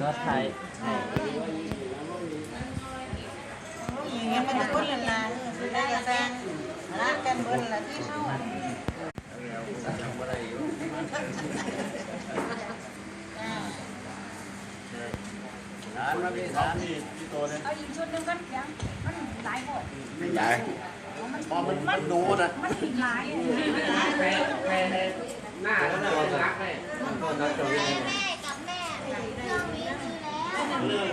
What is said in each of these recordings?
นวดไทยอย่างเงี้ยมันจะก้นละลายคือได้กระแซงรักกันเบิ้ลละที่เท่าร้านมาพี่ร้านนี่เอาอีกชุดหนึงกันยังมันหลายหมดใหญ่พอมันมันดูนะมันติดหลายหน้าแล้วน่ารักเลยแม่กับแม่เอง อแล้ว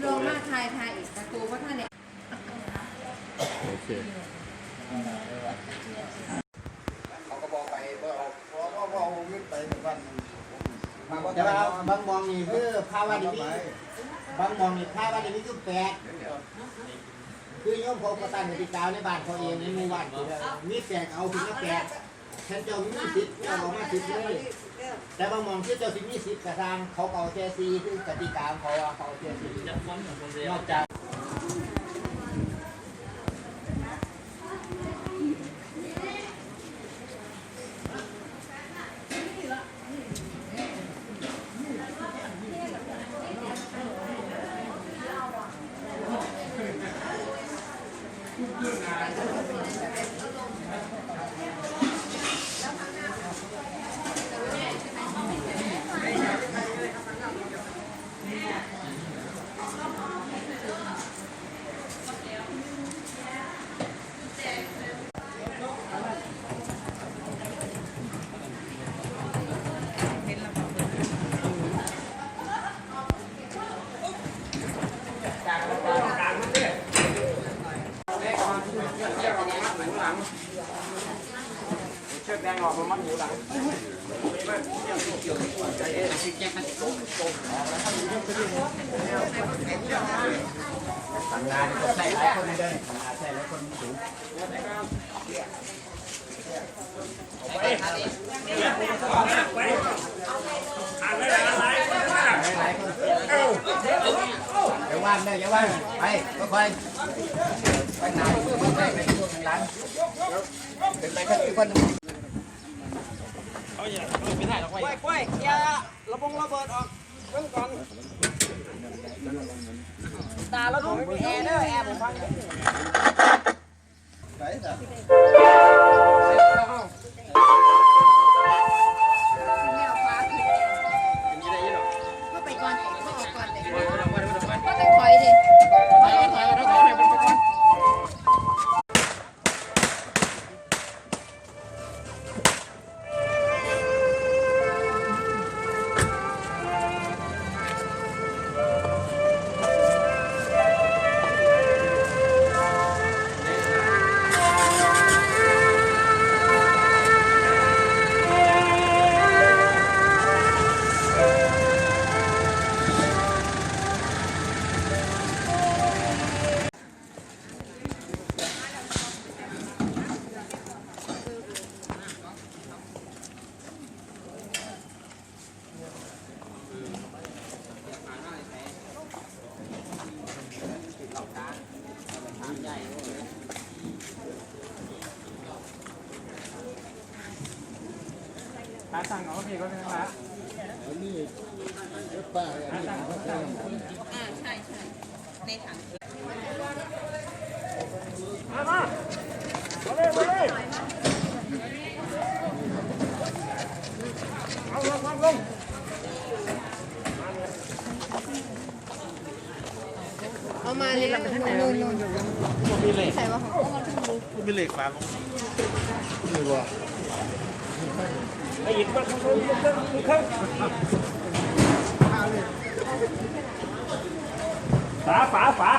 โดนมาทายทายอีกตะกูว่าท่านเนี่ยโอเคเขาก็บอกไปบอกเพราะว่าเอาขึ้นไปทุกวันแต่ว่าบางมองนี่คือภาวะดิมิบางมองนี่ภาวะดิมิคือแปลกคือโยมพอประทานกติกาในบ้านเขาเองในหมู่บ้านมีแปลกเอาถึงแปลก ฉันเจ้ามีสิทธิ์เจ้าเอามาสิทธิ์เลยแต่บางมองที่เจ้าสิมีสิทธิ์กระทางเขาเอาแค่ซีคือกติกาของเขาว่าเขาเอาแค่ซีนอกจาก เชือกแดงออกมามัดหูหลัง สั่งงานก็ใส่หลายคนเลยสั่งงานใส่หลายคนสูงหลายคนอย่าว่างเลยอย่าว่างไปก็ค่อยไปไหนไปไปช่วงหลังเป็นไปกันทุกคน กล้วยกล้วยอย่า ตาเระเบิดออกเพิ่งก่อนตาแล้วดูไม่มีแอร์เด้อแอร์ผมพัง ร้านสั่งเอาพี่ก็เป็นร้านป้าอ่าใช่ใช่ในถังเอามาเลยนู่นนู่นใส่ว่าของมีเหล็กฟ้าลง ฝาฝาฝา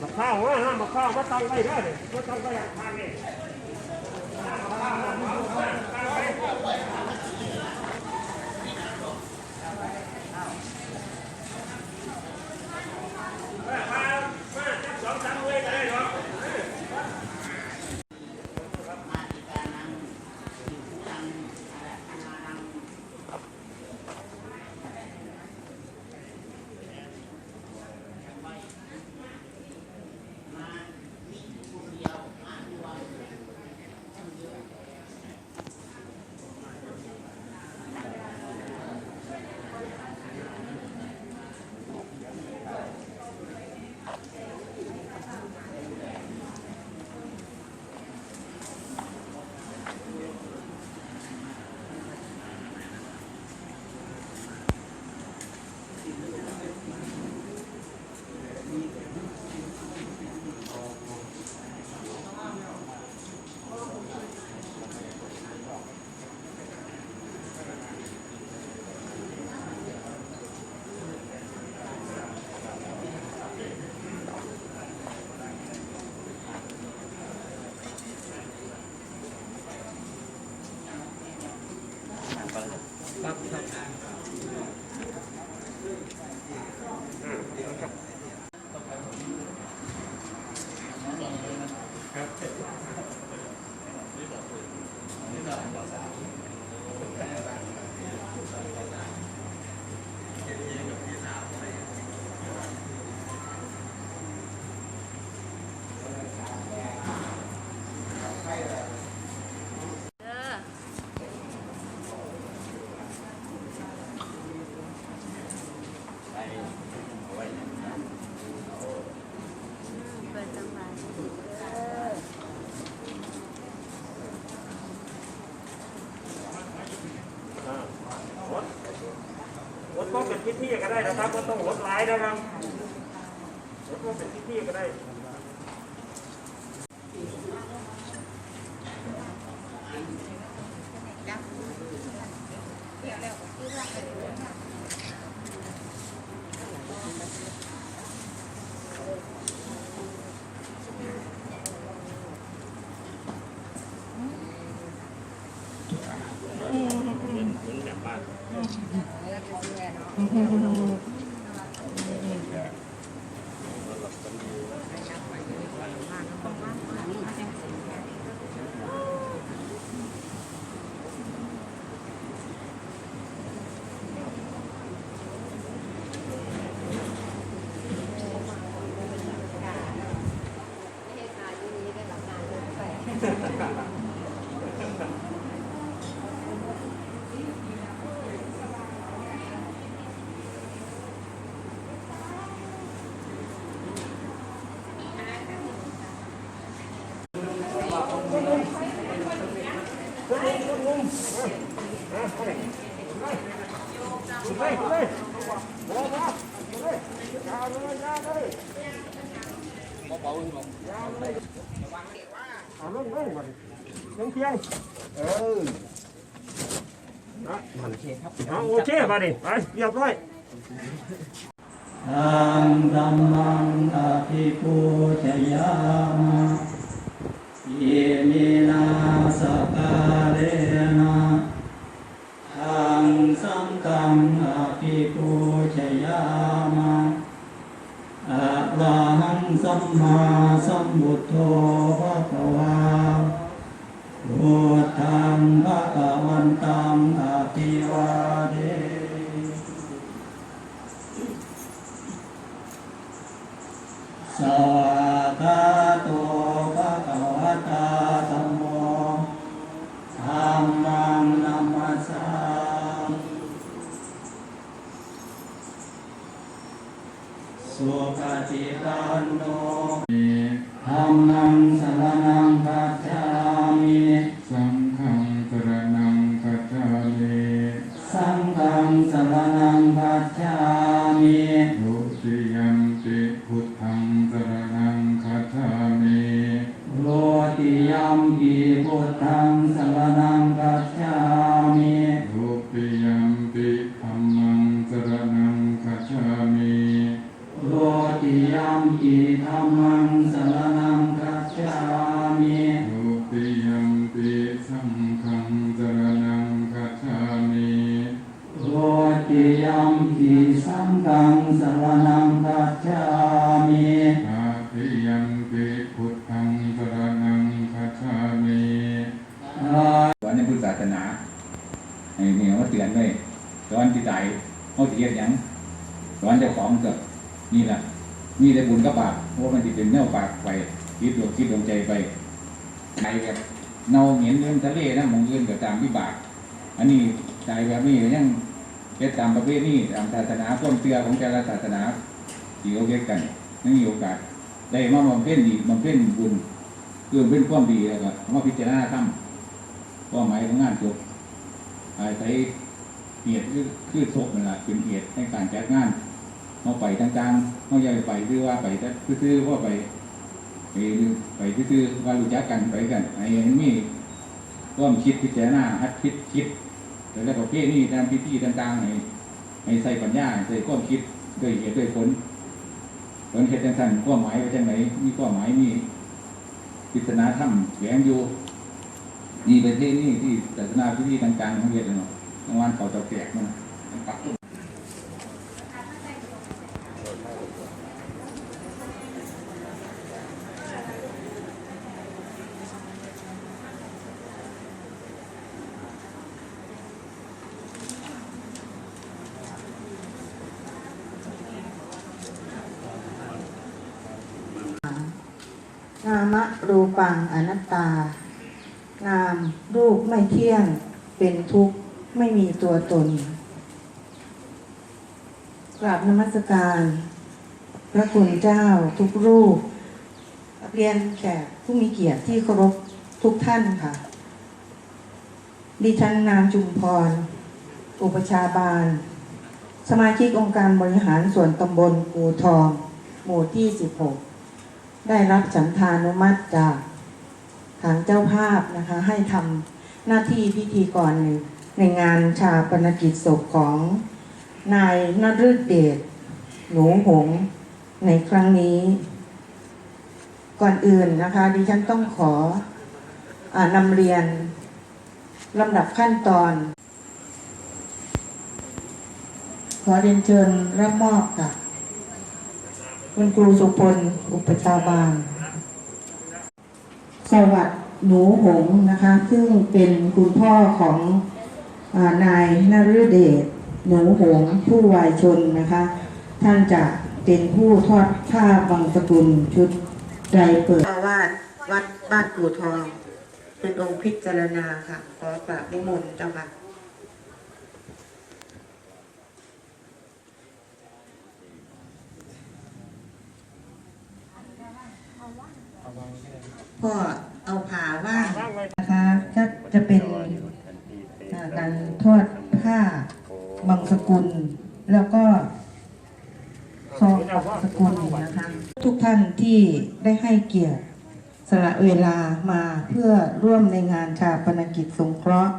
บักข้าวว่าห้ามบักข้าวว่าตั้งไว้ได้เลยว่าตั้งไว้ทางนี้ ได้นะครับก็ต้องรถหลายนะครับ ハハハハ。 เอาลงลงมาเพียงเพียงเออนะโอเคครับเอาโอเคมาดิไปเรียบร้อยทางธัมมังอภิปูชยามะอิมินาสการะทางสังฆังอภิปูชยามะอะระหังสัมมาสัมพุทโธ พุทธังภะคะวันตังอภิวาเดส เขาเทียนหยังสอนเจ้าของเถอะนี่แหละนี่ได้บุญกับบาปเพราะมันจะเป็นเน่าปากไปคิดดวงคิดดวงใจไปใจแบบเน่าเหม็นเรื่องทะเลนะมองเงินกับตามวิบาก อันนี้ใจแบบนี้ยังเฮ็ดตามประเภทนี้ตามศาสนาความเชื่อของแต่ละศาสนาที่เขาเฮ็ดกันไม่มีโอกาสได้มาบำเพ็ญดีบำเพ็ญบุญคือเป็นความดีแล้วก็มาพิจารณาธรรมความหมายของงานจบอาศัย เหตุคือคือศพนั่นแหละเป็นเหตุในการจัดงานเอาไปต่างๆเอาอย่ไปซื้อว่าไปซื้อๆว่าไปไปไปซื้อๆว่ารู้จักกันไปกันไอ้นี่ร่วมคิดพิจารณาฮัดคิดคิดแล้วก็ประเภทนี้ตามพิธีต่างๆให้ให้ใส่ปัญญาใส่ความคิดด้วยเหตุด้วยผลผลเหตุจังสันความหมายว่าจังไหนมีความหมายมีปริศนาธรรมแฝงอยู่นี่เป็นที่นี่ที่ศาสนาพิธีต่างๆทั้งเรียนเนาะ รางวัลเขาเจะแจกมันมันปักต้นนามรูปังอนัตตา นามรูปไม่เที่ยงเป็นทุกข์ ไม่มีตัวตน กราบนมัสการ พระคุณเจ้าทุกรูป เรียนแขกผู้มีเกียรติที่เคารพทุกท่านค่ะ ดิฉันนางจุมพร อุปชาบาล สมาชิกองค์การบริหารส่วนตำบลปูทอง หมู่ที่ 16 ได้รับฉันทานุมัติจากทางเจ้าภาพนะคะ ให้ทำหน้าที่พิธีกรใน ในงานชาปนกิจศพของนายนฤเดชหนูหงในครั้งนี้ ก่อนอื่นนะคะ ดิฉันต้องขออนำเรียนลำดับขั้นตอน ขอเรียนเชิญรับมอบค่ะ คุณครูสุพล อุปชาบาล สวัสดิ์หนูหงนะคะ ซึ่งเป็นคุณพ่อของ นายนฤเดชหนูหงผู้วายชนนะคะ ท่านจะเป็นผู้ทอดผ้าบางสกุลชุดไตรเปิดอาวาสวัดบ้านกู่ทอง เป็นองค์พิจารณาค่ะ ขอกราบนิมนต์เจ้าค่ะก็เอาผ่าว่างนะคะก็จะเป็น การทอดผ้าบางสกุล แล้วก็ซองสกุลนะคะทุกท่านที่ได้ให้เกียรติสละเวลามาเพื่อร่วมในงานชาปนกิจสงเคราะห์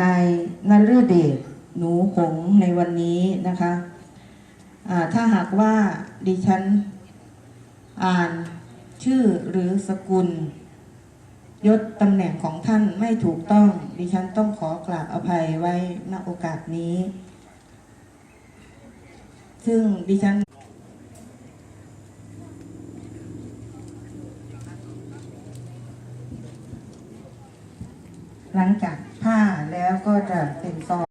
นายนฤเดชหนูหงในวันนี้นะคะถ้าหากว่าดิฉันอ่านชื่อหรือสกุล ยศตำแหน่งของท่านไม่ถูกต้อง ดิฉันต้องขอกราบอภัยไว้ณโอกาสนี้ ซึ่งดิฉันหลังจากผ้าแล้วก็จะเป็นซอง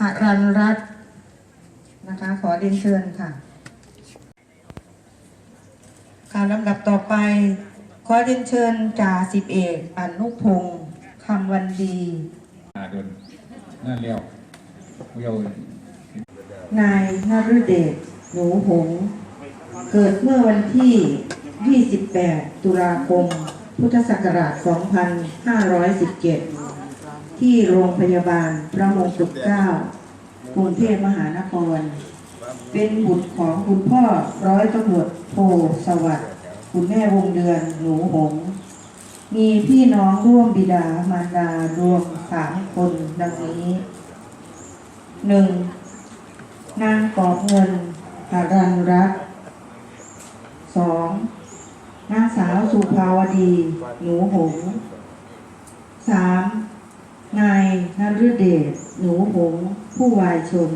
หารันรัตน์นะคะ ขอเรียนเชิญค่ะค่ะลำดับต่อไป อเรียนเชิญจ่าสิบเอกอนุพงศ์คำวันดีอาโดนนั่นเลี้ยวเลี้ยวนายนฤเดชหนูหงส์เกิดเมื่อวันที่ 28 ตุลาคม พุทธศักราช 2517 ที่โรงพยาบาลพระมงกุฎเกล้ากรุงเทพมหานคร เป็นบุตรของคุณพ่อร้อยตำรวจโทสวัสดิ์ คุณแม่วงเดือนหนูหง มีพี่น้องร่วมบิดามารดารวมสามคนดังนี้หนึ่งนางกอบเงินหารันรัตสองนางสาวสุภาวดี หนูหงสามนายนฤเดชหนูหง ผู้วายชน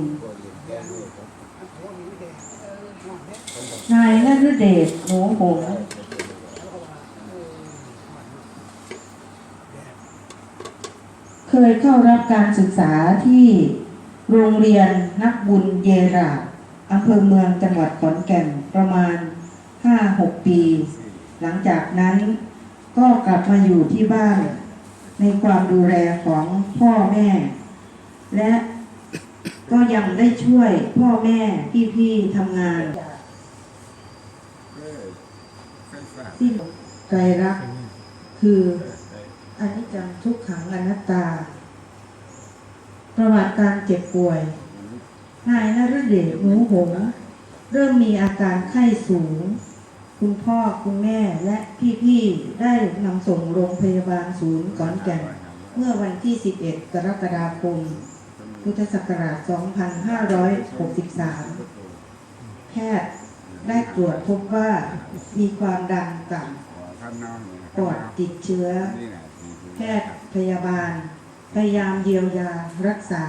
นายนฤเดชหนูหงส์เคยเข้ารับการศึกษาที่โรงเรียนนักบุญเยราอำเภอเมืองจังหวัดขอนแก่นประมาณ 5-6 ปี หลังจากนั้นก็กลับมาอยู่ที่บ้าน ในความดูแลของพ่อแม่ และก็ยังได้ช่วยพ่อแม่พี่ๆทำงาน ที่ไตรลักษณ์คืออนิจจังทุกขังอนัตตา ประวัติการเจ็บป่วย นายนฤเดชหนูหงเริ่มมีอาการไข้สูง คุณพ่อคุณแม่และพี่ๆได้นำส่งโรงพยาบาลศูนย์ขอนแก่นเมื่อวันที่ 11 กรกฎาคม พุทธศักราช 2563 แพทย์ ได้ตรวจพบว่ามีความดันต่ำปอดติดเชื้อ แพทย์พยาบาล พยายามเยียวยารักษา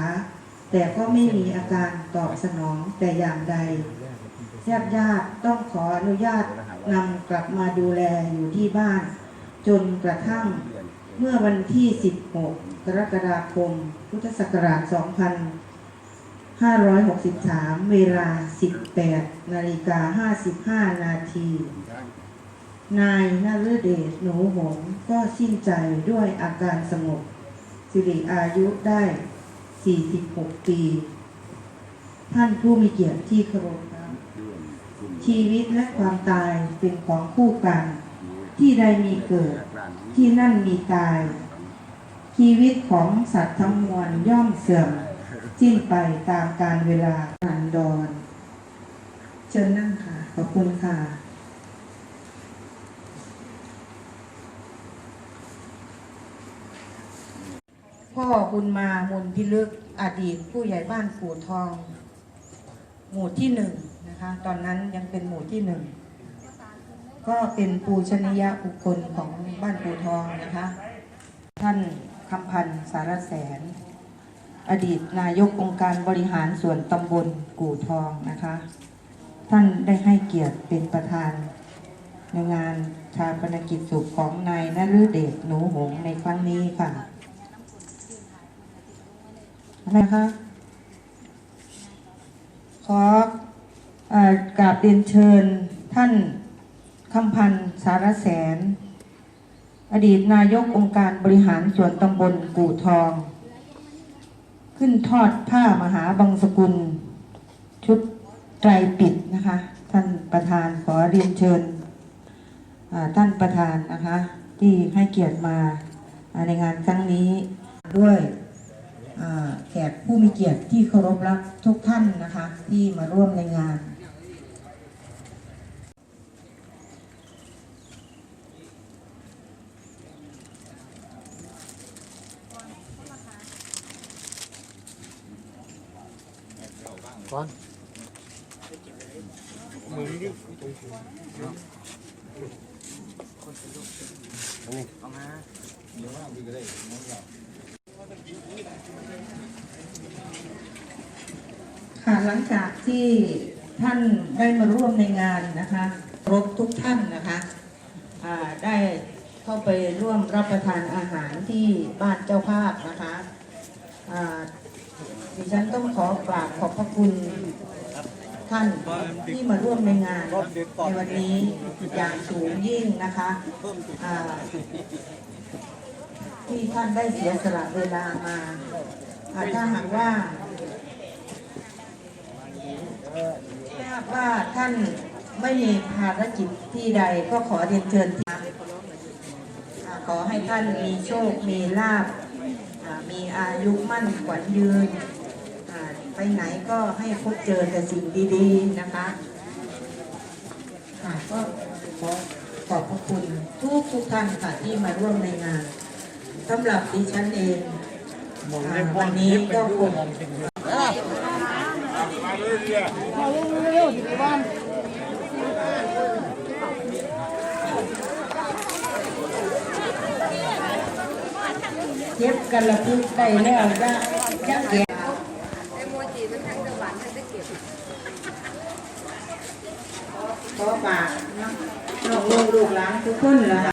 แต่ก็ไม่มีอาการตอบสนองแต่อย่างใดญาติญาติต้องขออนุญาตนำกลับมาดูแลอยู่ที่บ้าน จนกระทั่งเมื่อวันที่ 16 กรกฎาคม พุทธศักราช 2563 เวลา 18 นาฬิกา 55 นาที นายนาฤเดชหนูหงก็สิ้นใจด้วยอาการสงบสิริอายุได้ 46 ปี ท่านผู้มีเกียรติที่เคารพครับชีวิตและความตายเป็นของคู่กัน ที่ใดมีเกิด ที่นั่นมีตาย ชีวิตของสัตว์ทั้งมวลย่อมเสื่อม สิ้นไปตามกาลเวลาผ่านดอน เชิญนั่งค่ะ ขอบคุณค่ะ พ่อบุญมามุนพิลึกอดีตผู้ใหญ่บ้านปู่ทอง หมู่ที่หนึ่งนะคะ ตอนนั้นยังเป็นหมู่ที่หนึ่ง ก็เป็นปูชนียบุคคลของบ้านปูทองนะคะ ท่านคำพันธ์สารแสน อดีตนายกองค์การบริหารส่วนตำบลกู่ทองนะคะ ท่านได้ให้เกียรติเป็นประธานในงานชาปนกิจศพของนายนฤเดชหนูหงในครั้งนี้ค่ะอะคะขอเอ่อกราบเรียนเชิญท่านคำพันธ์สารแสน อดีตนายกองค์การบริหารส่วนตำบลกู่ทอง ขึ้นทอดผ้ามหาบังสกุล ชุดไตรปิดนะคะ ท่านประธานขอเรียนเชิญท่านประธานนะคะ ที่ให้เกียรติมาในงานครั้งนี้ด้วยแขกผู้มีเกียรติที่เคารพรักทุกท่านนะคะ ที่มาร่วมในงาน ค่ะหลังจากที่ท่านได้มาร่วมในงานนะคะครบทุกท่านนะคะได้เข้าไปร่วมรับประทานอาหารที่บ้านเจ้าภาพนะคะอ่า ดิฉันต้องขอกราบขอบพระคุณท่านที่มาร่วมในงานในวันนี้อย่างสูงยิ่งนะคะที่ท่านได้เสียสละเวลามาอาถ้าหากว่าทราบว่าท่านไม่มีภารกิจที่ใดก็ขอเรียนเชิญขอให้ท่านมีโชค มีลาบ มีอายุมั่นขวัญยืนอ่าไปไหนก็ให้พบเจอแต่สิ่งดีๆนะคะค่ะก็ขอขอบพระคุณทุกทุกๆท่านค่ะที่มาร่วมในงานสำหรับดิฉันเองอ่าวันนี้ก็คง เย็บกันละพึกได้แล้วจะจะแก่ขอฝากเนาะน้องลูกลูกหลานทุกคนละค่ะ